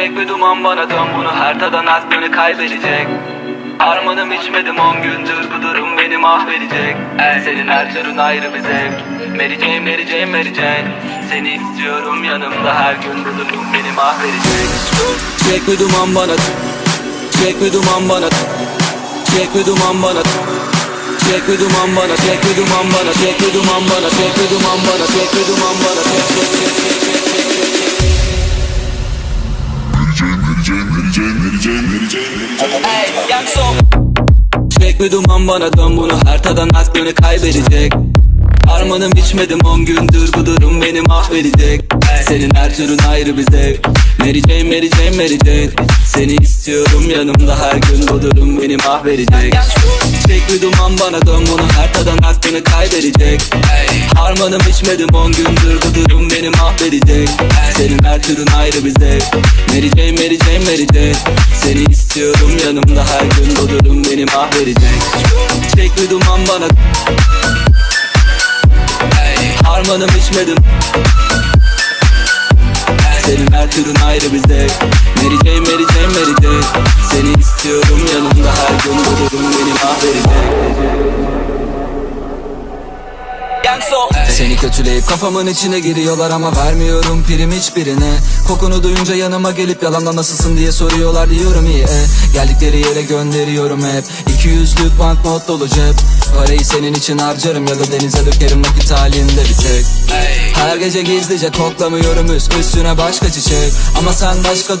Çek bir duman bana dön bunu her tadan aklını kaybedecek. Harmanım içmedim on gündür bu durum beni mahvedecek. El senin her türün ayrı bir zevk. Mary Jane, Mary Jane, Mary Jane Seni istiyorum yanımda her gün bu durum beni mahvedecek. Çek bir duman bana Çek bir duman bana Çek bir duman bana Çek bir duman bana, çek bir duman bana, çek bir duman bana, çek bir duman bana, çek bir duman bana, çek çek çek çek Mary Jane, Mary Jane. Çek bir duman bana dön bunu. Her tadan aklını kaybedecek. Harmanım içmedim on gündür bu durum beni mahvedecek. Senin her türün ayrı bir zevk. Mary Jane, Mary Jane, Mary Jane. Seni istiyorum yanımda her gün bu durum beni mahvedecek Çek bir duman bana dön bunu her tadan aklını kaybedecek. Harmanım içmedim on gündür durum beni mahvedecek. Senin her türün ayrı bir zevk Mary Jane, Mary Jane, Mary Jane Seni istiyorum yanımda her gün bu durum beni mahvedecek. Çek bir duman bana Harmanım içmedim. Senin her türün ayrı bir zevk Mary Jane, Mary Jane, Mary Jane Seni istiyorum yanımda seni kötüleyip kafamın içine giriyorlar ama vermiyorum prim hiçbirine. Kokunu duyunca yanıma gelip yalanla nasılsın diye soruyorlar diyorum iyi e. Geldikleri yere gönderiyorum hep. 200'lük banknot dolu cep. Parayı senin için harcarım ya da denize dökerim vakit halinde bir tek. Her gece gizlice koklamıyorum üst üstüne başka çiçek. Ama sen başka dudak